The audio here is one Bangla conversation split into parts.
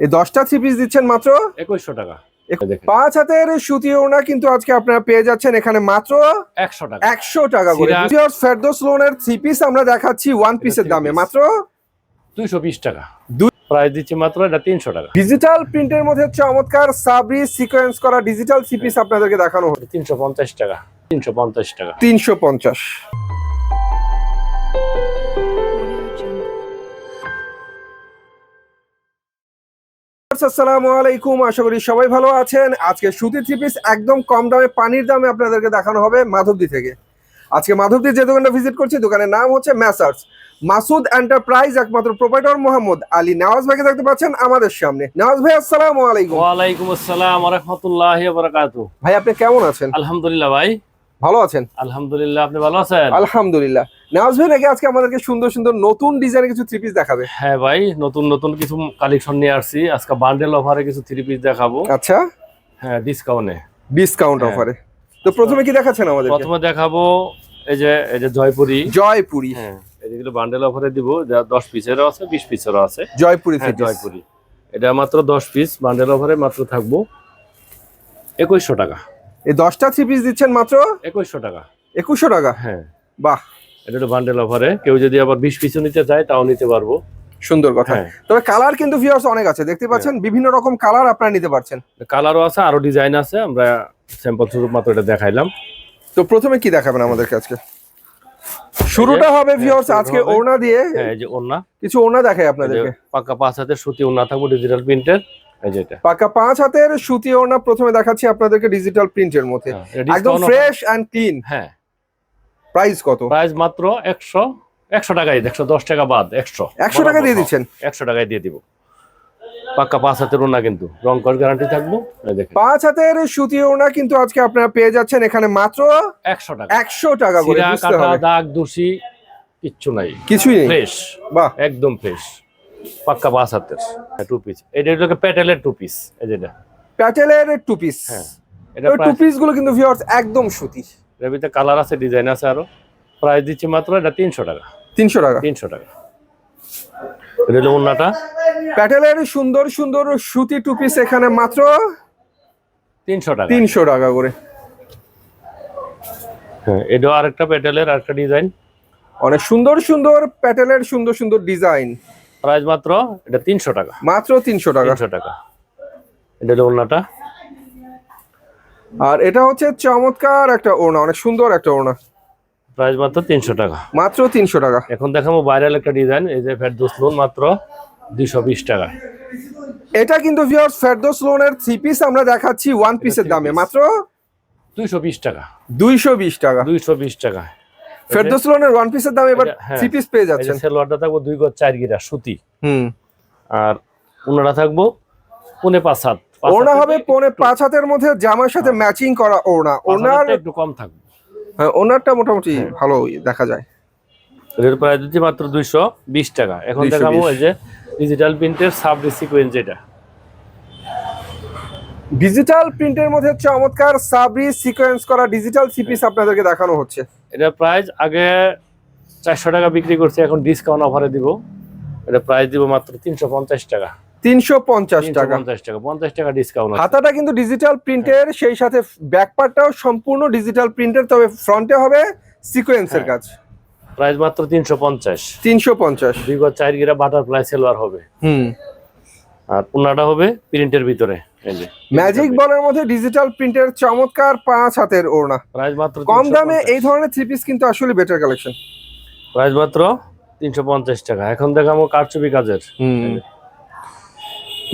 এই দশটা থ্রি পিস দিচ্ছেন মাত্র? একুশশো টাকা। পাঁচ হাতের সুতি ওড়না কিন্তু আজকে আপনারা পেয়ে যাচ্ছেন এখানে মাত্র একশো টাকা। একশো টাকা করে। লোনের থ্রি পিস আমরা দেখাচ্ছি ওয়ান পিসের দামে। মাত্র দুইশো বিশ টাকা। দুই- প্রাইস দিচ্ছি মাত্র এটা তিনশো টাকা। ডিজিটাল প্রিন্টের মধ্যে চমৎকার সাবরি সিকোয়েন্স করা ডিজিটাল থ্রি পিস আপনাদেরকে দেখানো হচ্ছে তিনশো পঞ্চাশ টাকা। তিনশো পঞ্চাশ টাকা। তিনশো পঞ্চাশ। আসসালামু আলাইকুম। আশা করি সবাই ভালো আছেন। আজকে সুতি থ্রি পিস একদম কম দামে পানির দামে আপনাদেরকে দেখানো হবে মাধবদী থেকে। আজকে মাধবদী যে দোকানটা ভিজিট করছি দোকানের নাম হচ্ছে ম্যাসার্স মাসুদ এন্টারপ্রাইজ একমাত্র প্রোপাইটর মোহাম্মদ আলী নওয়াজ ভাইকে দেখতে পাচ্ছেন আমাদের সামনে। নওয়াজ ভাই আসসালামু আলাইকুম। ওয়ালাইকুম আসসালাম রহমতুল্লাহ বারাকাত ভাই আপনি কেমন আছেন? আলহামদুলিল্লাহ ভাই। ভালো আছেন? আলহামদুলিল্লাহ আপনি ভালো আছেন? আলহামদুলিল্লাহ। নওয়াজ ভাই নাকি আজকে আমাদেরকে সুন্দর সুন্দর নতুন ডিজাইনের কিছু থ্রি পিস দেখাবে? হ্যাঁ ভাই নতুন নতুন কিছু কালেকশন নিয়ে আসছি। আজকে বান্ডেল অফারে কিছু থ্রি পিস দেখাবো। আচ্ছা। হ্যাঁ ডিসকাউন্টে ডিসকাউন্ট। অফারে তো প্রথমে কি দেখাচ্ছেন আমাদের প্রথমে দেখাবো এই যে এই যে জয়পুরি। জয়পুরি। হ্যাঁ এগুলো বান্ডেল অফারে দিব। যা দশ পিসেরও আছে বিশ পিসেরও আছে। জয়পুরি হ্যাঁ জয়পুরি। এটা মাত্র দশ পিস বান্ডেল অফারে মাত্র থাকব। একুশশো টাকা। এই দশটা থ্রি পিস দিচ্ছেন মাত্র? একুশশো টাকা। একুশশো টাকা? হ্যাঁ। বাহ। এটা হলো বান্ডেল অফারে কেউ যদি আবার বিশ পিসও নিতে চায় তাও নিতে পারব। সুন্দর কথা। হ্যাঁ। তবে কালার কিন্তু ভিউয়ার্স অনেক আছে। দেখতে পাচ্ছেন বিভিন্ন রকম কালার আপনারা নিতে পারছেন। কালারও আছে আরও ডিজাইন আছে। আমরা স্যাম্পল স্বরূপ মাত্র এটা দেখাইলাম। তো প্রথমে কি দেখাবেন আমাদেরকে আজকে? শুরুটা হবে হ্যাঁ, ভিউয়ার্স আজকে হবে। ওড়না দিয়ে। হ্যাঁ যে ওন্না কিছু ওড়না দেখাই আপনাদেরকে। পাকা পাঁচ হাতের সুতি ওন্না থাকব ডিজিটাল প্রিন্টের পাকা পাঁচ হাতের সুতি ওড়না প্রথমে দেখাচ্ছি আপনাদেরকে ডিজিটাল প্রিন্টের মধ্যে। হ্যাঁ, একদম ফ্রেশ অ্যান্ড ক্লিন হ্যাঁ। প্রাইস কত? প্রাইস মাত্র একশো একশো টাকাই একশো দশ টাকা বাদ একশো। একশো টাকা দিয়ে দিচ্ছেন? একশো টাকায় দিয়ে দিব। পাক্কা পাঁচ হাতের ওন্না কিন্তু রং কর গ্যারান্টি থাকব। পাঁচ হাতের সুতি ওড়না কিন্তু আজকে আপনারা পেয়ে যাচ্ছেন এখানে মাত্র একশো টাকা। একশো টাকা করে চিরা বুঝতে হবে। দাগ দোষী কিচ্ছু নাই। কিছুই নেই। ফ্রেশ বাহ। একদম ফ্রেশ পাক্কা পাঁচ হাতের। টু পিস এটা হলো প্যাটেলের টু পিস এই যেটা প্যাটেলের টু পিস হ্যাঁ এটা টু পিসগুলো কিন্তু ভিউয়ার্স একদম সুতি। এর ভিতরে কালার আছে ডিজাইন আছে আরও। প্রাইস দিচ্ছি মাত্র এটা তিনশো টাকা। তিনশো টাকা। তিনশো টাকা। এটা হলো ওন্নাটা। প্যাটেলের সুন্দর সুন্দর সুতি টু পিস এখানে মাত্র তিনশো টাকা। তিনশো টাকা করে। হ্যাঁ এটা আরেকটা প্যাটেলের আরেকটা ডিজাইন অনেক সুন্দর সুন্দর প্যাটেলের সুন্দর সুন্দর ডিজাইন প্রাইস মাত্র এটা তিনশো টাকা। মাত্র তিনশো টাকা। তিনশো টাকা। এটা হলো ওন্নাটা আর এটা হচ্ছে চমৎকার একটা ওড়না অনেক সুন্দর একটা ওড়না। প্রাইস মাত্র তিনশো টাকা। মাত্র তিনশো টাকা। এখন দেখাবো ভাইরাল একটা ডিজাইন এই যে ফেরদৌস লোন মাত্র দুইশো বিশ টাকা। এটা কিন্তু ভিউয়ার্স ফেরদৌস লোনের থ্রি পিস আমরা দেখাচ্ছি ওয়ান পিসের দামে। মাত্র দুইশো বিশ টাকা। দুইশো বিশ টাকা। দুইশো বিশ টাকা। ফেরদৌস লোনের ওয়ান পিসের দামে এবার হ্যাঁ। থ্রি পিস পেয়ে যাচ্ছেন। সেলোয়ারটা থাকব দুই গজ চার গিরা সুতি। হুম। আর ওনারা থাকব পুনে পাঁচ হাত। ওড়না হবে পৌনে পাঁচ হাতের মধ্যে জামার সাথে ম্যাচিং করা ওড়না। ওনার একটু কম থাকবে। হ্যাঁ, ওনারটা মোটামুটি হ্যাঁ। ভালো দেখা যায়। এর প্রাইস দিচ্ছি মাত্র দুইশো বিশ টাকা। এখন 220 দেখাবো এই যে ডিজিটাল প্রিন্টের সাব সিকোয়েন্স যেটা ডিজিটাল প্রিন্টের মধ্যে চমৎকার সাবরি সিকোয়েন্স করা ডিজিটাল সিপিস আপনাদেরকে দেখানো হচ্ছে। এটা প্রাইস আগে চারশো টাকা বিক্রি করছি এখন ডিসকাউন্ট অফারে দিব। এটা প্রাইস দিব মাত্র তিনশো পঞ্চাশ টাকা। তিনশো পঞ্চাশ টাকা। পঞ্চাশ টাকা পঞ্চাশ টাকা ডিসকাউন্ট হাতাটা কিন্তু ডিজিটাল প্রিন্টের সেই সাথে সম্পূর্ণ ডিজিটাল প্রিন্টের তবে ফ্রন্টে হবে সিকোয়েন্সের হ্যাঁ। কাজ। প্রাইস মাত্র তিনশো পঞ্চাশ। তিনশো পঞ্চাশ। দুই গজ চার গিরা বাটারফ্লাই সেলোয়ার হবে। হুম। আর ওনাটা হবে প্রিন্টের ভিতরে। ম্যাজিক বলের মধ্যে ডিজিটাল প্রিন্টের চমৎকার পাঁচ হাতের ওড়না। প্রাইস মাত্র কম দামে এই ধরনের থ্রি পিস কিন্তু আসলে বেটার কালেকশন প্রাইস মাত্র তিনশো পঞ্চাশ টাকা। এখন দেখাবো কারচুপি কাজের।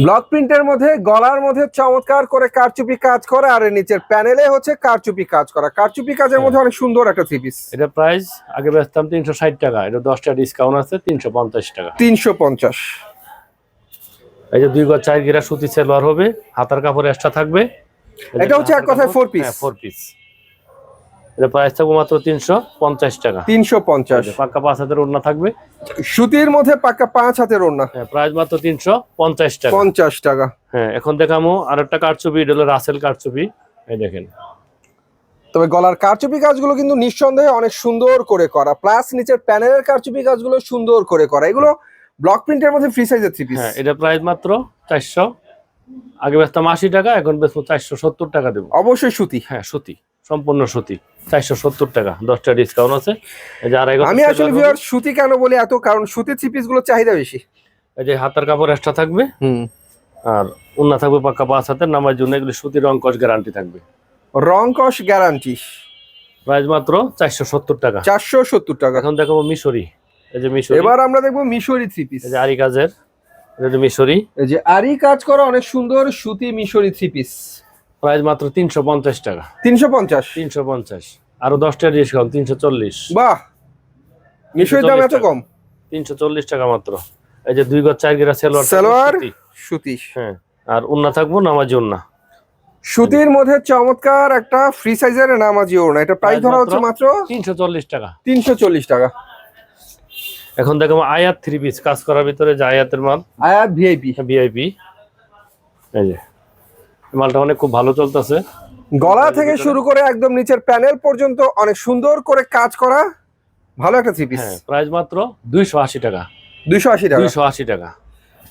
ব্লক প্রিন্টের মধ্যে গলার মধ্যে চমৎকার করে কারচুপি কাজ করা আর নিচের প্যানেলে হচ্ছে কারচুপি কাজ করা। কারচুপি কাজের মধ্যে অনেক সুন্দর একটা থ্রি পিস এটা প্রাইস আগে বেচতাম তিনশো ষাট টাকা। এটা দশটা ডিসকাউন্ট আছে তিনশো পঞ্চাশ টাকা। তিনশো পঞ্চাশ। এই যে দুই গজ চার গিরা সুতি সেলোয়ার হবে হাতার কাপড় এক্সট্রা থাকবে। এটা হচ্ছে এক কথায় ফোর পিস ফোর পিস এটা প্রাইস থাকবে মাত্র তিনশো পঞ্চাশ টাকা। তিনশো পঞ্চাশ। পাক্কা পাঁচ হাতের ওড়না থাকবে। সুতির মধ্যে পাক্কা পাঁচ হাতের ওড়না। হ্যাঁ প্রাইস মাত্র তিনশো পঞ্চাশ টাকা। পঞ্চাশ টাকা। হ্যাঁ এখন দেখামো আর একটা কারচুপি এটা হলো রাসেল কারচুপি। এই দেখেন। তবে গলার কারচুপি কাজগুলো কিন্তু নিঃসন্দেহে অনেক সুন্দর করে করা। প্লাস নিচের প্যানেলের কারচুপি কাজগুলো সুন্দর করে করা। এগুলো ব্লক প্রিন্টের মধ্যে ফ্রি সাইজের থ্রি পিস হ্যাঁ এটা প্রাইস মাত্র চারশো। আগে বেচতাম আশি টাকা এখন বেচবো চারশো সত্তর টাকা দেবো। অবশ্যই সুতি। হ্যাঁ সুতি সম্পূর্ণ সুতি চারশো সত্তর টাকা দশটা ডিসকাউন্ট আছে। এই যে আড়াই আমি আসলে। ভিউয়ার সুতি কেন বলি এত? কারণ সুতির থ্রি পিসগুলো চাহিদা বেশি। এই যে হাতার কাপড় এক্সট্রা থাকবে। হুম। আর উন্না থাকবে পাক্কা পাঁচ হাতের নামার জন্য এগুলি সুতি রং কস গ্যারান্টি থাকবে। রং কস গ্যারান্টি প্রাইস মাত্র চারশো সত্তর টাকা। চারশো সত্তর টাকা। এখন দেখাবো মিশরি। এই যে মিশরি। এবার আমরা দেখব মিশরি থ্রি পিস এই যে আরি কাজের এটা মিশরি। এই যে আরি কাজ করা অনেক সুন্দর সুতি মিশরি থ্রি পিস প্রাইস মাত্র তিনশো পঞ্চাশ টাকা। তিনশো পঞ্চাশ। তিনশো পঞ্চাশ। আরও দশটা ডিসকাউন্ট তিনশো চল্লিশ। বাহ! মিশরির দাম এত কম। তিনশো চল্লিশ টাকা মাত্র। এই যে দুই গজ চার গিরা সেলোয়ার সালোয়ার সুতি। হ্যাঁ আর উন্না থাকব নামাজি উন্না। সুতির মধ্যে চমৎকার একটা ফ্রি সাইজের নামাজি ওড়না। এটা প্রাইস ধরা হচ্ছে মাত্র তিনশো চল্লিশ টাকা। তিনশো চল্লিশ টাকা। এখন দেখো আয়াত থ্রি পিস কাজ করার ভিতরে যে আয়াতের মাল আয়াত ভিআইপি ভিআইপি এই যে মালটা অনেক খুব ভালো চলতেছে। গলা থেকে শুরু করে একদম নিচের প্যানেল পর্যন্ত অনেক সুন্দর করে কাজ করা ভালো একটা থ্রি পিস হ্যাঁ প্রাইস মাত্র দুইশো আশি টাকা। দুইশো আশি টাকা। দুইশো আশি টাকা।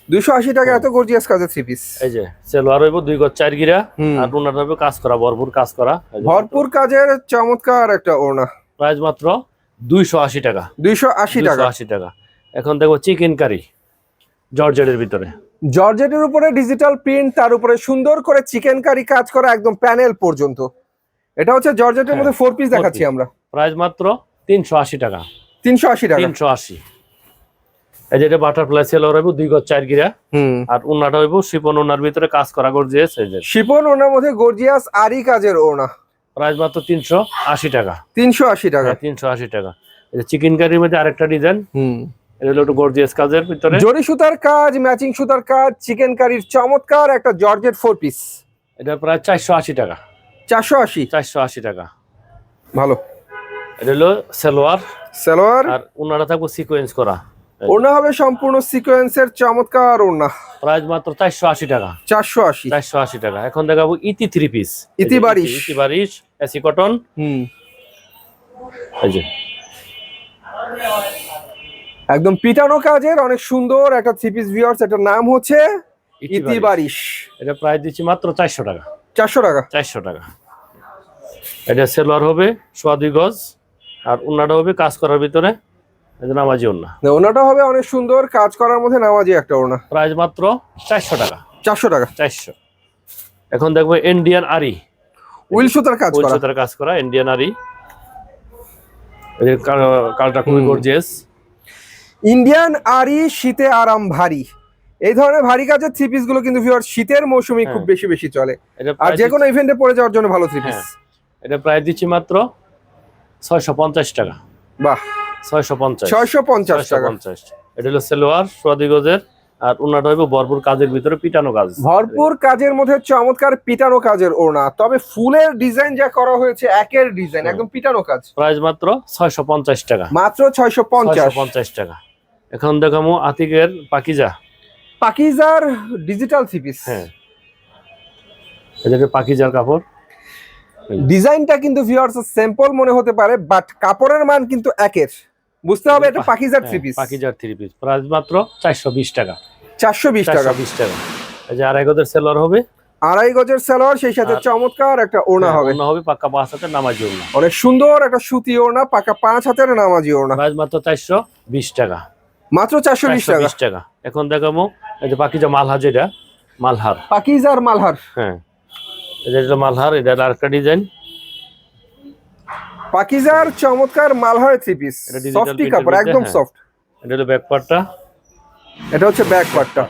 দুইশো আশি টাকা এত গর্জিয়াস কাজের থ্রি পিস এই যে সেলোয়ার হইব দুই গজ চার গিরা আর উন্নাটা হইব কাজ করা ভরপুর কাজ করা। ভরপুর কাজের চমৎকার একটা ওড়না। প্রাইস মাত্র দুইশো আশি টাকা। দুইশো আশি টাকা। আশি টাকা। এখন দেখো চিকেন কারি জর্জেটের ভিতরে। জর্জেটের উপরে ডিজিটাল প্রিন্ট তার উপরে সুন্দর করে চিকেন কারি কাজ করা একদম প্যানেল পর্যন্ত। এটা হচ্ছে জর্জেটের হ্যাঁ, মধ্যে ফোর পিস দেখাচ্ছি আমরা। প্রাইস মাত্র তিনশো আশি টাকা। তিনশো আশি টাকা। তিনশো আশি। এই যে এটা বাটারফ্লাই সেলোয়ার হইব দুই গজ চার গিরা। আর উন্নাটা হইব শিপন উন্নার ভিতরে কাজ করা গর্জিয়াস এই যে। শিপন ওনার মধ্যে গর্জিয়াস আরি কাজের ওড়না। প্রাইস মাত্র তিনশো আশি টাকা। তিনশো আশি টাকা। হ্যাঁ তিনশো আশি টাকা। চিকেন কারির মধ্যে আরেকটা ডিজাইন হুম। একটু গর্জিয়াস কাজের ভিতরে। জরি সুতার কাজ ম্যাচিং সুতার কাজ চিকেন কারির চমৎকার একটা জর্জেট ফোর পিস এটা প্রায় চারশো আশি টাকা। চারশো আশি। চারশো আশি টাকা। ভালো। এটা হলো সেলোয়ার। সালোয়ার। আর থাকব সিকোয়েন্স করা। ওড়না হবে সম্পূর্ণ সিকোয়েন্সের চমৎকার ওড়না। প্রাইস মাত্র চারশো আশি টাকা। চারশো আশি। চারশো আশি টাকা। এখন দেখাবো ইতি থ্রি পিস ইতি বারিশ। ইতি বারিশ এসি কটন। হুম। এই যে। একদম পিটানো কাজের অনেক সুন্দর একটা থ্রি পিস ভিউয়ার্স এটার নাম হচ্ছে ইতি বারিশ। এটা প্রাইস দিচ্ছি মাত্র চারশো টাকা। চারশো টাকা। চারশো টাকা। এটা সেলোয়ার হবে সোয়া দুই গজ। আর উন্নাটা হবে কাজ করার ভিতরে নামাজি উন্না ওনাটা হবে অনেক সুন্দর কাজ করার মধ্যে নামাজি একটা ওড়না। প্রাইস মাত্র চারশো টাকা। চারশো টাকা। চারশো। এখন দেখব ইন্ডিয়ান আরি উইল সুতার কাজ করা। পরিচিতার কাজ করা ইন্ডিয়ান আরি এই কালটা খুবই গর্জিয়াস ইন্ডিয়ান আরি শীতে আরাম ভারী। এই ধরনের ভারী কাজের থ্রি পিসগুলো কিন্তু ভিউয়ার শীতের মৌসুমে খুব হ্যাঁ। বেশি বেশি চলে। আর যে কোনো ইভেন্টে পড়ে যাওয়ার জন্য ভালো থ্রি পিস হ্যাঁ। এটা প্রাইস দিচ্ছি মাত্র ছয়শো পঞ্চাশ টাকা। বাহ। ছয়শো পঞ্চাশ। ছয়শো পঞ্চাশ ছয়শো টাকা পঞ্চাশ। এটা হলো সেলোয়ার সোয়াদি গজের আর হইব ভরপুর কাজের ভিতরে পিটানো কাজ। ভরপুর কাজের মধ্যে চমৎকার পিটানো কাজের তবে ফুলের ডিজাইন যা করা হয়েছে একের ডিজাইন একদম পিটানো কাজ। প্রাইস মাত্র ছয়শো পঞ্চাশ টাকা। মাত্র ছয়শো পঞ্চাশ। ছয়শো পঞ্চাশ টাকা। এখন দেখামো আতিকের পাকিজা। পাকিজার ডিজিটাল থ্রি পিস। হ্যাঁ। এটা পাকিজার কাপড়। ডিজাইনটা কিন্তু ভিউয়ার্স সিম্পল মনে হতে পারে বাট কাপড়ের মান কিন্তু একের। বুঝতে হবে এটা পাকিজার থ্রি পিস পাকিজার থ্রি পিস প্রাইস মাত্র চারশো বিশ টাকা। চারশো বিশ টাকা। বিশ টাকা। এই যে আড়াই গজের সেলোয়ার হবে। আড়াই গজের সালোয়ার সেই সাথে চমৎকার একটা ওড়না হ্যাঁ, হবে। ওড়না হবে পাক্কা পাঁচ হাতে নামাজি ওড়না। অনেক সুন্দর একটা সুতি ওড়না পাকা পাঁচ হাতের নামাজি ওড়না। প্রাইস মাত্র চারশো বিশ টাকা। মাত্র চারশো বিশ টাকা। বিশ টাকা। এখন দেখাবো এই যে পাকিজা মালহার যেটা মালহার। পাকিজার মালহার। হ্যাঁ। এটা মালহার এটা আরেকটা ডিজাইন পাকিজার চমৎকার মালহার থ্রি পিস সফটি কাপড় একদম হ্যাঁ। সফট এটা হলো ব্যাক পার্টটা এটা হচ্ছে ব্যাক পার্টটা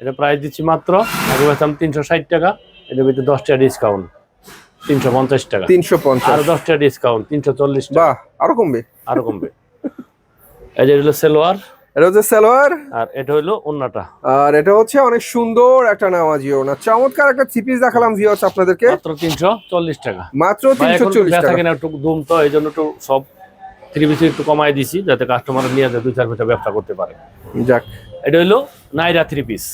এটা প্রাইস দিচ্ছি মাত্র আগে বলতাম তিনশো ষাট টাকা এটা ভিতরে দশ টাকা ডিসকাউন্ট তিনশো পঞ্চাশ টাকা। তিনশো পঞ্চাশ। আরও দশ টাকা ডিসকাউন্ট তিনশো চল্লিশ টাকা। বাহ আরও কমবে। আরও কমবে। এই যে হলো সেলোয়ার। এটা হচ্ছে সালোয়ার। আর এটা হলো ওন্নাটা। আর এটা হচ্ছে অনেক সুন্দর একটা নামাজি ওড়না। চমৎকার একটা থ্রি পিস দেখালাম ভিউয়ার্স আপনাদেরকে। মাত্র তিনশো চল্লিশ টাকা। মাত্র ভাই, তিনশো এখন চল্লিশ বেচা টাকা। কিনা একটু দুম তো এই জন্য একটু সব থ্রি পিসি একটু কমাই দিছি যাতে কাস্টমার নিয়ে যায় দুই চার পয়সা ব্যবসা করতে পারে। যাক। এটা হলো নাইরা থ্রি পিস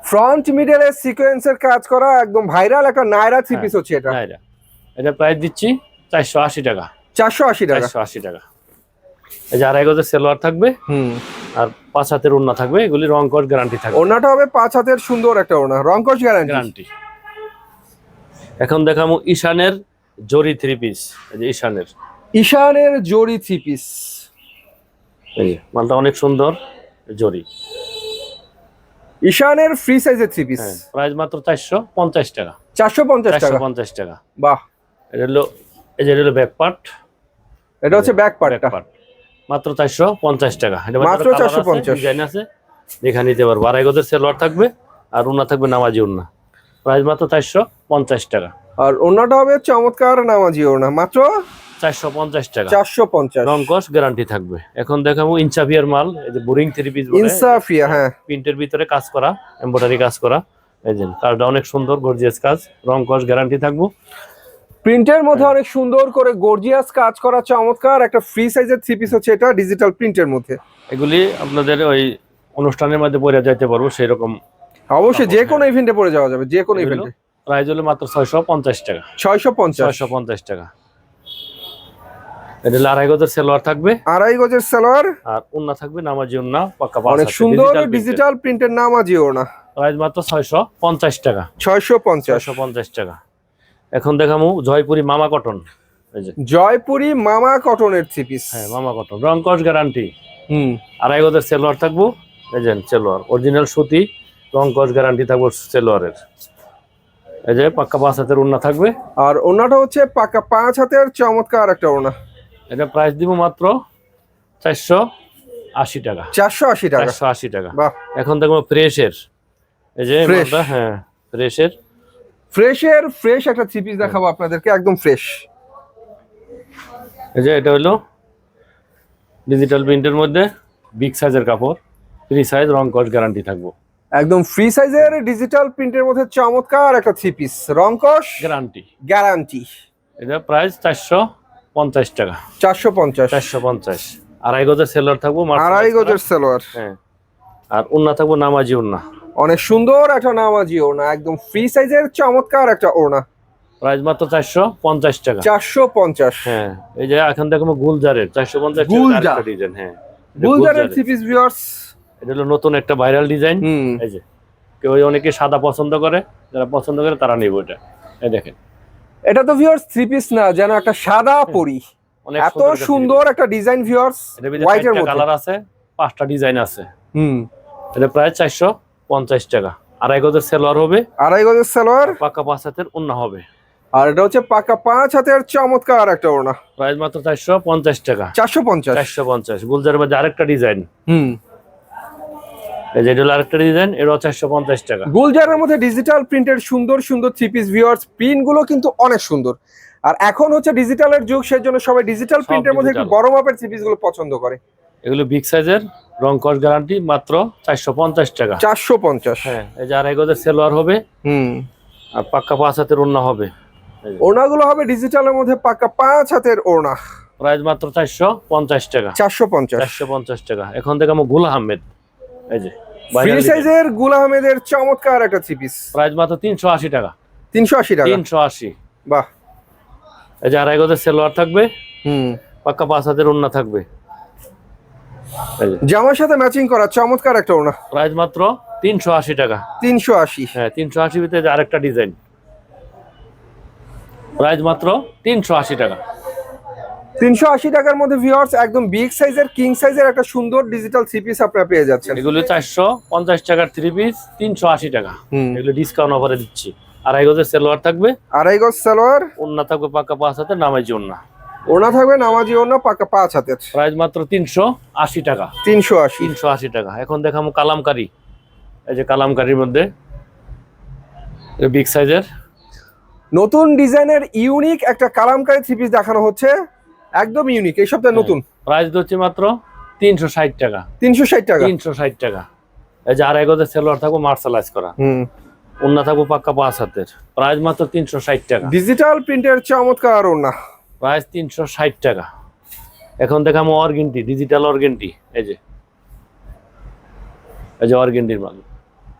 ফ্রন্ট মিডলে সিকোয়েন্সের কাজ করা একদম ভাইরাল একটা নায়রা থ্রি পিস হচ্ছে এটা। নাইরা। এটা প্রাইস দিচ্ছি চারশো আশি টাকা। চারশো আশি টাকা। চারশো আশি টাকা। এই যে আড়াই গজের সেলোয়ার থাকবে। হুম। আর পাঁচ হাতের উন্না থাকবে এগুলি রং কস গ্যারান্টি থাকবে। ওড়নাটা হবে পাঁচ হাতের সুন্দর একটা ওড়না রংকশ গ্যারান্টি গ্যারান্টি এখন দেখাবো ঈশানের জরি থ্রি পিস এই যে ঈশানের। ঈশানের জরি থ্রি পিস এই যে মালটা অনেক সুন্দর জরি। ঈশানের ফ্রি সাইজের থ্রি পিস প্রাইস মাত্র চারশো পঞ্চাশ টাকা। চারশো পঞ্চাশ টাকা। পঞ্চাশ টাকা। বাহ। এটা হলো এই যে এটা হলো ব্যাক পার্ট এটা হচ্ছে ব্যাক পার্টটা পার্ট মাত্র চারশো পঞ্চাশ টাকা। মাত্র 450 ডিজাইন আছে দেখা নিতে পারব। আড়াই গজের সেলোয়ার থাকবে আর উন্না থাকবে নামাজি উন্না প্রাইস মাত্র চারশো পঞ্চাশ টাকা। আর ওড়নাটা হবে চমৎকার নামাজি ওড়না। মাত্র? চারশো পঞ্চাশ টাকা। চারশো পঞ্চাশ। রংকস গ্যারান্টি থাকবে। এখন দেখাবো ইনসাফিয়ার মাল এই যে বোরিং থ্রি পিস ইনসাফিয়া হ্যাঁ। প্রিন্টের ভিতরে কাজ করা এমব্রয়ডারি কাজ করা। এই যে কাজটা অনেক সুন্দর গর্জিয়াস কাজ। রংকস গ্যারান্টি থাকব। প্রিন্টের মধ্যে অনেক সুন্দর করে গর্জিয়াস কাজ করা চমৎকার একটা ফ্রি সাইজের থ্রি পিস হচ্ছে এটা ডিজিটাল প্রিন্টের মধ্যে। এগুলি আপনাদের ওই অনুষ্ঠানের মধ্যে পরে যাইতে পারব সেই রকম অবশ্যই যে কোনো ইভেন্টে পরে যাওয়া যাবে যে কোনো ইভেন্টে প্রাইস হলো মাত্র ছয়শো পঞ্চাশ টাকা। ছয়শো পঞ্চাশ। ছয়শো পঞ্চাশ টাকা। এটা আড়াই গজের সেলোয়ার থাকবে। আড়াই গজের সালোয়ার। আর উন্না থাকবে নামাজি উন্না পাক্কা অনেক সুন্দর ডিজিটাল প্রিন্টের নামাজি ওড়না। প্রাইস মাত্র ছয়শো পঞ্চাশ টাকা। ছয়শো পঞ্চাশ। ছয়শো পঞ্চাশ টাকা। এখন দেখামু জয়পুরি মামা কটন। এই যে। জয়পুরি মামা কটনের থ্রি পিস হ্যাঁ মামা কটন। রং কস গ্যারান্টি। হুম। আড়াই গজের সেলোয়ার থাকব। এই যে সেলোয়ার। অরিজিনাল সুতি রং কস গ্যারান্টি থাকব সেলোয়ারের। এই যে পাক্কা পাঁচ হাতের উন্না থাকবে। আর ওড়নাটা হচ্ছে পাকা পাঁচ হাতের চমৎকার একটা ওড়না। এটা প্রাইস দিব মাত্র চারশো আশি টাকা। চারশো আশি টাকা। চারশো আশি টাকা। বাহ। এখন দেখব ফ্রেশের এই যে। হ্যাঁ ফ্রেশের ফ্রেশের ফ্রেশ একটা থ্রি পিস দেখাবো আপনাদেরকে একদম ফ্রেশ। এই যে এটা হলো ডিজিটাল প্রিন্টের মধ্যে বিগ সাইজের কাপড় ফ্রি সাইজ রং কস গ্যারান্টি থাকব। একদম ফ্রি সাইজের ডিজিটাল প্রিন্টের মধ্যে চমৎকার একটা থ্রি পিস রংকশ গ্যারান্টি গ্যারান্টি এটা প্রাইস চারশো পঞ্চাশ টাকা। চারশো পঞ্চাশ। চারশো পঞ্চাশ। আড়াই গজের সেলার থাকব আড়াই। গজের সালোয়ার হ্যাঁ। আর উন্না থাকব নামাজি উন্না। অনেক সুন্দর একটা নামাজি ওড়না একদম ফ্রি সাইজের চমৎকার একটা ওড়না। প্রাইস মাত্র চারশো পঞ্চাশ টাকা। চারশো পঞ্চাশ। হ্যাঁ এই যে এখন দেখো গুলজারের চারশো পঞ্চাশ। ডিজাইন হ্যাঁ। গুলজারের গুলজারের। থ্রি পিস ভিউয়ার্স এটা হলো নতুন একটা ভাইরাল ডিজাইন এই যে কেউ অনেকে সাদা পছন্দ করে যারা পছন্দ করে তারা নেবে এটা এই দেখেন। এটা তো ভিউয়ার্স থ্রি পিস না যেন একটা সাদা পরি। অনেক এত সুন্দর একটা ডিজাইন ভিউয়ার্স হোয়াইটের মধ্যে। কালার আছে পাঁচটা ডিজাইন আছে। হুম। এটা প্রায় চারশো পঞ্চাশ টাকা। আড়াই গজের সেলোয়ার হবে। আড়াই গজের সালোয়ার। পাকা পাঁচ হাতের উন্না হবে। আর এটা হচ্ছে পাকা পাঁচ হাতের চমৎকার একটা ওড়না। প্রাইস মাত্র চারশো পঞ্চাশ টাকা। চারশো পঞ্চাশ। চারশো পঞ্চাশ। গুলজারের মধ্যে আরেকটা ডিজাইন। হুম। গুলজারের মধ্যে ডিজিটাল প্রিন্টের সুন্দর সুন্দর থ্রি পিস ভিউয়ার্স প্রিন্টগুলো কিন্তু অনেক সুন্দর। আর এখন হচ্ছে ডিজিটালের যুগ সেই জন্য সবাই ডিজিটাল প্রিন্টের মধ্যে একটু। বড় মাপের থ্রি পিসগুলো পছন্দ করে। এগুলো বিগ সাইজের রং কস গ্যারান্টি মাত্র চারশো পঞ্চাশ টাকা। চারশো পঞ্চাশ। হ্যাঁ এই যে আড়াই গজের সেলোয়ার হবে হুম। আর পাক্কা পাঁচ হাতের উন্না হবে। ওড়নাগুলো হবে ডিজিটালের মধ্যে পাকা পাঁচ হাতের ওড়না। প্রাইস মাত্র চারশো পঞ্চাশ টাকা। চারশো পঞ্চাশ। চারশো পঞ্চাশ টাকা। এখন থেকে আমার গুল আহমেদ। এই যে ফ্রি সাইজের গুল আহমেদের চমৎকার একটা থ্রি পিস প্রাইস মাত্র তিনশো আশি টাকা। তিনশো আশি টাকা। তিনশো আশি। বাহ। এই যে আড়াই গজের সেলোয়ার থাকবে হুম। পাক্কা পাঁচ হাতের উন্না থাকবে। জামার সাথে ম্যাচিং করা চমৎকার একটা ওড়না। প্রাইস মাত্র তিনশো আশি টাকা। তিনশো আশি। হ্যাঁ তিনশো আশি ভিতরে আরেকটা ডিজাইন প্রাইস মাত্র তিনশো আশি টাকা। তিনশো আশি টাকার মধ্যে ভিউয়ার্স একদম বিগ সাইজের কিং সাইজের একটা সুন্দর ডিজিটাল থ্রি পিস আপনারা পেয়ে যাচ্ছেন। এগুলো চারশো পঞ্চাশ টাকার থ্রি পিস তিনশো আশি টাকা। এগুলো ডিসকাউন্ট অফারে দিচ্ছি। আড়াই গজের সেলোয়ার থাকবে। আড়াই গজ সালোয়ার উন্না থাকবে পাক্কা পাঁচ হাতের নামাইজি উন্না ওড়না থাকবে নামাজি ওড়না পাকা পাঁচ হাতের। প্রাইস মাত্র তিনশো আশি টাকা। তিনশো আশি। তিনশো আশি টাকা। এখন দেখামো কালামকারি। এই যে কালামকারির মধ্যে। বিগ সাইজের নতুন ডিজাইনের ইউনিক একটা কালামকারী থ্রি পিস দেখানো হচ্ছে। একদম ইউনিক এই সপ্তাহে নতুন। প্রাইস হচ্ছে মাত্র তিনশো ষাট টাকা। তিনশো ষাট টাকা। তিনশো ষাট টাকা। এই যে আড়াই গজের সেলোয়ার থাকব মার্শালাইজ করা। হুম। উন্না থাকব পাক্কা পাঁচ হাতের। প্রাইস মাত্র তিনশো ষাট টাকা। ডিজিটাল প্রিন্টের চমৎকার ওড়না। প্রাইস তিনশো ষাট টাকা। এখন দেখামো অর্গেন্টি ডিজিটাল অর্গেন্টি এই যে। এই যে অর্গেন্টির মাল।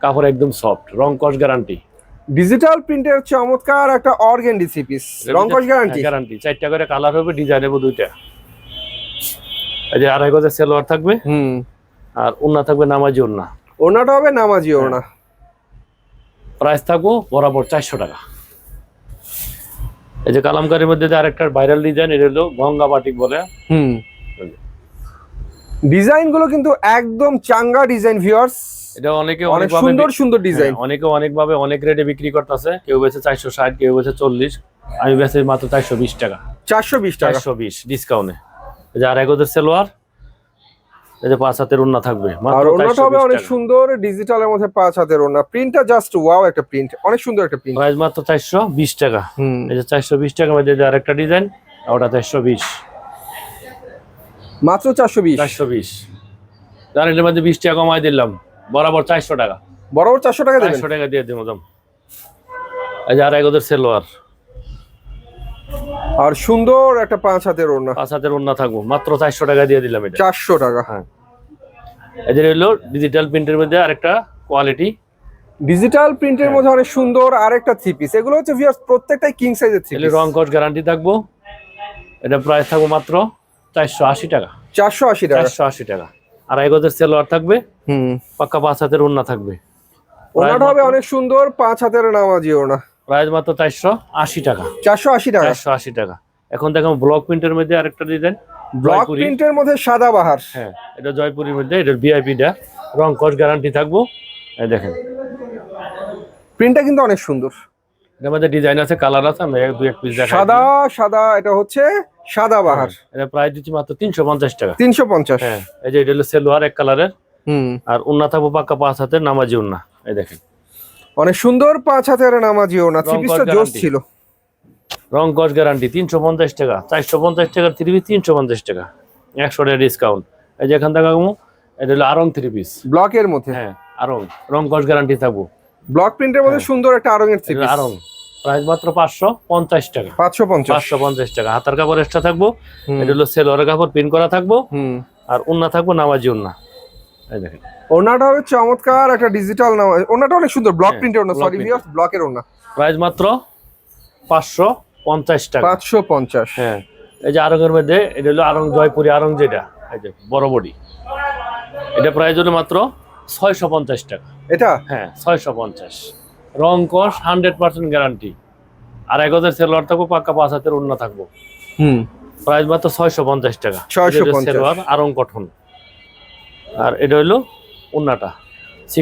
কাপড় একদম সফট রং কস গ্যারান্টি ডিজিটাল প্রিন্টের চমৎকার একটা অর্গেন্ডি থ্রি পিস রংকশ গ্যারান্টি গ্যারান্টি চারটা করে কালার হবে ডিজাইন হবে দুইটা। এই যে আড়াই গজের সেলোয়ার থাকবে। হুম। আর উন্না থাকবে নামাজি উন্না ওনাটা হবে নামাজি হ্যাঁ। ওনা প্রাইস থাকব বরাবর চারশো টাকা। এই যে কালামকারীর মধ্যে যে আরেকটা ভাইরাল ডিজাইন এটা হলো গঙ্গা বাটিক বলে। হুম। ডিজাইনগুলো কিন্তু একদম চাঙ্গা ডিজাইন ভিউয়ার্স এটা অনেকে অনেক সুন্দর সুন্দর ডিজাইন। অনেকে অনেকে অনেকভাবে অনেক রেটে বিক্রি করতেছে। কেউ বেছে চারশো ষাট কেউ বেছে চল্লিশ। আমি বেছে মাত্র চারশো বিশ টাকা। চারশো বিশ টাকা। চারশো বিশ ডিসকাউন্টে যার এগোদের সেলোয়ার এই যে পাঁচ হাতের উন্না থাকবে আর মাত্র হবে অনেক সুন্দর ডিজিটালের মধ্যে পাঁচ হাতের ওনা প্রিন্টটা জাস্ট ওয়াও একটা প্রিন্ট অনেক সুন্দর একটা প্রিন্ট প্রাইস মাত্র চারশো বিশ টাকা। হুম। এই যে চারশো বিশ টাকা মধ্যে আরেকটা ডিজাইন ওটা চারশো বিশ। মাত্র চারশো বিশ। চারশো বিশ। আর এটার মধ্যে বিশ টাকা কমাই দিলাম। বরাবর চারশো টাকা। বরাবর চারশো টাকা দেবেন? চারশো টাকা দিয়ে দিব দাম এই যে আর এগোদের সেলোয়ার আর সুন্দর একটা পাঁচ হাতের ওনা পাঁচ হাতের ওড়না থাকব। মাত্র চারশো টাকা দিয়ে দিলাম এটা। চারশো টাকা। হ্যাঁ। এদের হলো ডিজিটাল প্রিন্টের মধ্যে আরেকটা কোয়ালিটি ডিজিটাল প্রিন্টের মধ্যে অনেক সুন্দর আরেকটা থ্রি পিস এগুলো হচ্ছে ভিউয়ার্স প্রত্যেকটাই কিং সাইজের থ্রি এগুলি রং কস গ্যারান্টি থাকব। এটা প্রাইস থাকব মাত্র চারশো আশি টাকা। চারশো আশি টাকা। চারশো আশি টাকা। আর এগোদের সেলোয়ার থাকবে? হুম। পাক্কা পাঁচ হাতের ওড়না থাকবে। ওনাটা হবে অনেক সুন্দর পাঁচ হাতের নামাজি ওনা প্রাইস মাত্র চারশো আশি টাকা। চারশো আশি টাকা। চারশো আশি টাকা। এখন দেখো ব্লক প্রিন্টের মধ্যে আরেকটা ডিজাইন ব্লক প্রিন্টের মধ্যে সাদা বাহার। হ্যাঁ এটা জয়পুরের মধ্যে এটা ভিআইপিটা। রং কস গ্যারান্টি থাকব। এই দেখেন। প্রিন্টটা কিন্তু অনেক সুন্দর। এটার মধ্যে ডিজাইন আছে কালার আছে আমি এক দুই এক পিস দেখাই। সাদা সাদা এটা হচ্ছে সাদা বাহার। এটা প্রাইস দিচ্ছি মাত্র তিনশো পঞ্চাশ টাকা। তিনশো পঞ্চাশ। হ্যাঁ এই যে এটা হলো সেলোয়ার এক কালারের হুম। আর উন্না থাকব পাক্কা পাঁচ হাতের নামাজি উন্না। এই দেখেন। অনেক সুন্দর পাঁচ হাতের নামাজি ওনা থ্রি পিসটা কস ছিল। রং কস গ্যারান্টি তিনশো পঞ্চাশ টাকা চারশো পঞ্চাশ টাকার থ্রি পিস তিনশো পঞ্চাশ টাকা। একশো টাকা ডিসকাউন্ট এই যে এখান থেকে এটা হলো আরং থ্রি পিস ব্লকের মধ্যে? হ্যাঁ আরং রং কস গ্যারান্টি থাকব। ব্লক প্রিন্টের মধ্যে সুন্দর একটা আরঙের থ্রি পিস আরং প্রাইস মাত্র পাঁচশো পঞ্চাশ টাকা। পাঁচশো পঞ্চাশ। পাঁচশো পঞ্চাশ টাকা। হাতার কাপড় এক্সট্রা থাকব। এটা হলো সেলোয়ারের কাপড় প্রিন্ট করা থাকব। আর উন্না থাকব নামাজি উন্না এই দেখেন। ওনাটা হবে চমৎকার একটা ডিজিটাল ওনাটা অনেক সুন্দর ব্লক প্রিন্টের ওনা সরি ভিউয়ার্স ব্লকের ওনা প্রাইস মাত্র পাঁচশো পঞ্চাশ টাকা। পাঁচশো পঞ্চাশ। হ্যাঁ এই যে আরঙের মধ্যে এটা হলো আরং জয়পুরি আরং যেটা এই যে বড় বডি। এটা প্রাইস হলো মাত্র ছয়শো পঞ্চাশ টাকা। এটা? হ্যাঁ ছয়শো পঞ্চাশ। রং কস হান্ড্রেড পার্সেন্ট গ্যারান্টি আর এক হাজার সেলোয়ার থাকব পাক্কা পাঁচ হাতের উন্না থাকব। হুম। প্রাইস মাত্র ছয়শো পঞ্চাশ টাকা। 650 সেলোয়ার আরং কঠন আর এটা হলো ওন্নাটা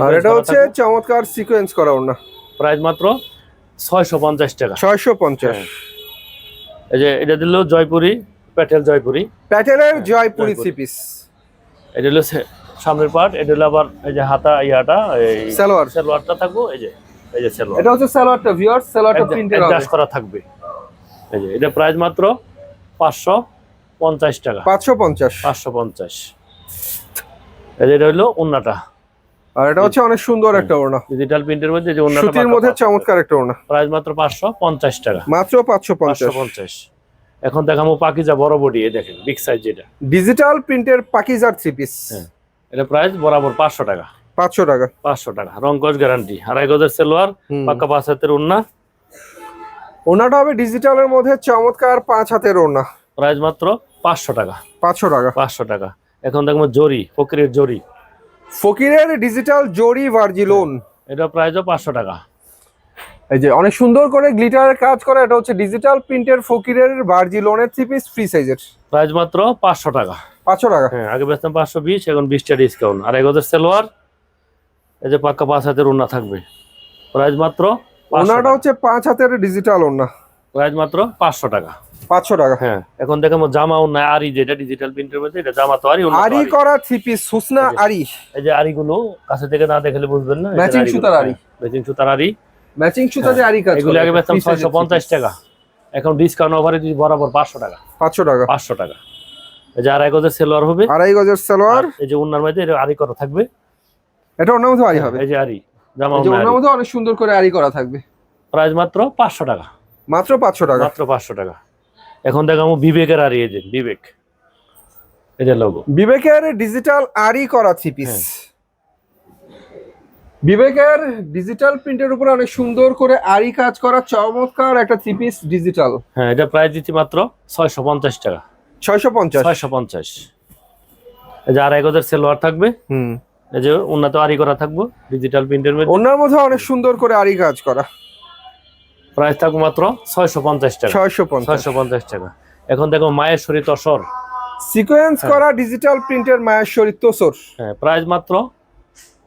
আর এটা হচ্ছে চমৎকার সিকোয়েন্স করা ওন্না প্রাইস মাত্র 650 টাকা। 650 হ্যাঁ। এই যে এটা দিল জয়পুরি প্যাটেল জয়পুরি। প্যাটেলের হ্যাঁ, জয়পুরি সিপিস এটা হলো সামনের পার্ট এটা হলো আবার এই যে হাতা ইয়াটা এই সালোয়ার। সালোয়ারটা থাকব এই যে এই যে সালোয়ার। এটা হচ্ছে সালোয়ারটা ভিউয়ার্স সালোয়ারটা প্রিন্টেড অ্যাডজাস্ট করা থাকবে। এই যে এটা প্রাইস মাত্র 550 টাকা। 550 550 এটা হলো উন্নাটা আর এটা হচ্ছে অনেক সুন্দর একটা ওড়না। ডিজিটাল প্রিন্টের মধ্যে যে উন্নাটা সুতির মধ্যে চমৎকার একটা ওড়না। প্রাইস মাত্র পাঁচশো পঞ্চাশ টাকা। মাত্র পাঁচশো পাঁচশো পঞ্চাশ। পঞ্চাশ এখন দেখাবো পাকিজা বড় বডি এই দেখেন বিগ সাইজ যেটা। ডিজিটাল প্রিন্টের পাকিজার থ্রি পিস হ্যাঁ। এটা প্রাইস বরাবর পাঁচশো টাকা। পাঁচশো টাকা। পাঁচশো টাকা রংকস গ্যারান্টি আড়াই গজের সেলোয়ার। পাক্কা পাঁচ হাতের উন্না ওনাটা হবে ডিজিটালের মধ্যে চমৎকার পাঁচ হাতের ওড়না। প্রাইস মাত্র পাঁচশো টাকা। পাঁচশো টাকা। পাঁচশো টাকা। এখন দেখব জরি ফকিরের জরি। ফকিরের ডিজিটাল জরি ভার্জিলোন এটা প্রাইসও পাঁচশো টাকা। এই যে অনেক সুন্দর করে গ্লিটারের কাজ করা এটা হচ্ছে ডিজিটাল প্রিন্টের ফকিরের ভার্জি লোনের থ্রি পিস ফ্রি সাইজের প্রাইস মাত্র পাঁচশো টাকা। পাঁচশো টাকা। হ্যাঁ আগে বেচতাম পাঁচশো বিশ এখন বিশটা ডিসকাউন্ট আর এগোদের সেলোয়ার এই যে পাক্কা পাঁচ হাতের উন্না থাকবে। প্রাইস মাত্র ওনাটা হচ্ছে পাঁচ হাতের ডিজিটাল ওনা প্রাইস মাত্র পাঁচশো টাকা। পাঁচশো টাকা। হ্যাঁ এখন দেখাবো জামা উন্না আরি যেটা ডিজিটাল প্রিন্টের মধ্যে এটা জামা তো আরি আরি আরি। করা থ্রি পিস সুসনা এই যে- আরি। এই যে আরিগুলো কাছে থেকে না দেখলে বুঝবেন না Matching সুতার আরি। ম্যাচিং সুতার আরি। ম্যাচিং সুতা যে আরি কাজ এগুলো আগে বেচতাম ছয়শো পঞ্চাশ টাকা। এখন ডিসকাউন্ট অফারে দিচ্ছি বরাবর পাঁচশো টাকা। পাঁচশো টাকা। পাঁচশো টাকা। এই যে আড়াই গজের সেলোয়ার হবে। আড়াই গজের সালোয়ার এই যে উন্নার মধ্যে এটা আরি করা থাকবে। এটা ওনার মধ্যে আরি হবে। এই যে আরি জামা এই যে উন্না মধ্যে অনেক সুন্দর করে আরি করা থাকবে। প্রাইস মাত্র পাঁচশো টাকা। মাত্র পাঁচশো টাকা। মাত্র পাঁচশো টাকা। এখন দেখাবো বিবেকের আরি এই যে বিবেক। এই যে লোগো বিবেকের ডিজিটাল আরি করা থ্রি পিস হ্যাঁ। বিবেকের ডিজিটাল প্রিন্টের উপরে অনেক সুন্দর করে আরি কাজ করা চমৎকার একটা থ্রি পিস ডিজিটাল হ্যাঁ এটা প্রাইস দিচ্ছি মাত্র ছয়শো পঞ্চাশ টাকা। ছয়শো পঞ্চাশ। ছয়শো পঞ্চাশ। এই যে আড়াই গজের সেলোয়ার থাকবে। হুম। এই যে উন্নত আরি করা থাকব ডিজিটাল প্রিন্টের মধ্যে। ওনার মধ্যে অনেক সুন্দর করে আরি কাজ করা। প্রাইস থাকবে মাত্র ছয়শো পঞ্চাশ টাকা। ছয়শো পঞ্চাশ। ছয়শো পঞ্চাশ টাকা। এখন দেখো মায়ের শরীর তসর। সিকোয়েন্স করা ডিজিটাল প্রিন্টের মায়েশ্বরী তোসর। হ্যাঁ প্রাইস মাত্র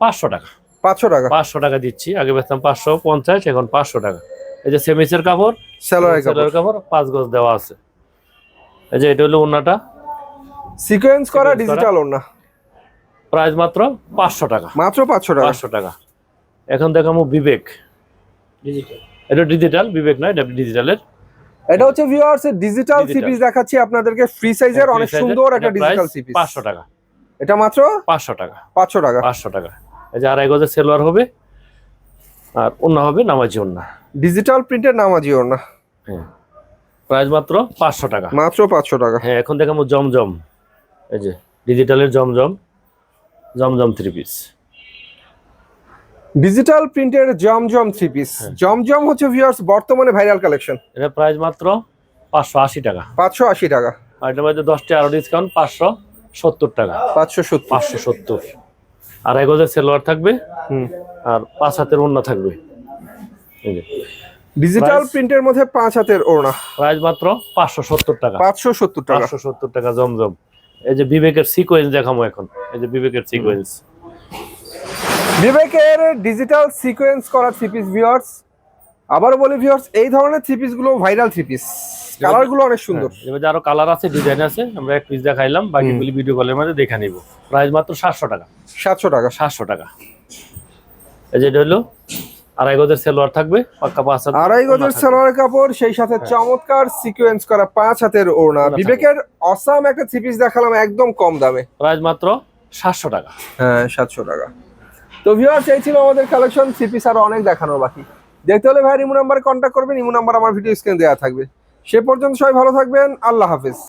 পাঁচশো টাকা। পাঁচশো টাকা। পাঁচশো টাকা দিচ্ছি। আগে বেচতাম পাঁচশো পঞ্চাশ এখন পাঁচশো টাকা। এই যে সেমিসের কাপড় স্যালোয়ার কাপড়। কাপড় পাঁচ গজ দেওয়া আছে। এই যে এটা হলো ওনাটা সিকোয়েন্স করা ডিজিটাল ওনা প্রাইস মাত্র পাঁচশো টাকা। মাত্র পাঁচশো টাকা। পাঁচশো টাকা। এখন দেখাবো বিবেক। এটা ডিজিটাল বিবেক নয় এটা ডিজিটালের এটা হচ্ছে ভিউয়ার্স ডিজিটাল. সিপিস দেখাচ্ছি আপনাদেরকে ফ্রি সাইজের অনেক সুন্দর একটা ডিজিটাল সিপিস পাঁচশো টাকা। এটা মাত্র? পাঁচশো টাকা। পাঁচশো টাকা। পাঁচশো টাকা। এই যে আড়াই গজের সেলোয়ার হবে আর অন্য হবে নামাজি অন্য ডিজিটাল প্রিন্টের নামাজি ওনা হ্যাঁ। প্রাইস মাত্র পাঁচশো টাকা। মাত্র পাঁচশো টাকা। হ্যাঁ এখন দেখাবো জমজম। এই যে ডিজিটালের Zamzam. Zamzam three piece digital প্রিন্টের জমজম থ্রি পিস। জমজম হচ্ছে ভিউয়ার্স বর্তমানে ভাইরাল কালেকশন এটা প্রাইস মাত্র পাঁচশো আশি টাকা। পাঁচশো আশি টাকা। আর এটার মধ্যে দশটি আরও ডিসকাউন্ট পাঁচশো সত্তর টাকা। পাঁচশো সত্তর। পাঁচশো সত্তর। আড়াই গজের সেলোয়ার থাকবে। হুম। আর পাঁচ হাতের ওড়না থাকবে। ডিজিটাল প্রিন্টের মধ্যে পাঁচ হাতের ওড়না। প্রাইস মাত্র পাঁচশো সত্তর টাকা। পাঁচশো সত্তর টাকা। পাঁচশো সত্তর টাকা জমজম এই যে বিবেকের সিকোয়েন্স দেখাবো এখন। এই যে বিবেকের সিকোয়েন্স বিবেকের ডিজিটাল সিকোয়েন্স করা থ্রি পিস ভিউয়ার্স আবারও বলি ভিউয়ার্স এই ধরনের থ্রি পিসগুলো ভাইরাল থ্রি পিস কালারগুলো অনেক সুন্দর। এবার আরও কালার আছে ডিজাইন আছে আমরা এক পিস দেখাইলাম বাকিগুলি ভিডিও কলের মধ্যে দেখে নিব। প্রাইস মাত্র সাতশো টাকা। সাতশো টাকা। সাতশো টাকা। এই যে এটা হলো আড়াই গজের সেলোয়ার থাকবে পাক্কা পাঁচ হাত আড়াই গজের। সালোয়ার কাপড় সেই সাথে চমৎকার সিকোয়েন্স করা পাঁচ হাতের ওড়না। ওড়না বিবেকের অসাম একটা থ্রি পিস দেখালাম একদম কম দামে। প্রাইস মাত্র সাতশো টাকা। হ্যাঁ সাতশো টাকা। তো ভিউয়ার্স এই ছিল আমাদের কালেকশন সিপিস আরও অনেক দেখানোর বাকি। দেখতে হলে ভাই ইমু নাম্বার কন্ট্যাক্ট করবেন। ইমু নাম্বার আমার ভিডিও স্ক্রিন দেওয়া থাকবে। সে পর্যন্ত সবাই ভালো থাকবেন। আল্লাহ হাফিজ।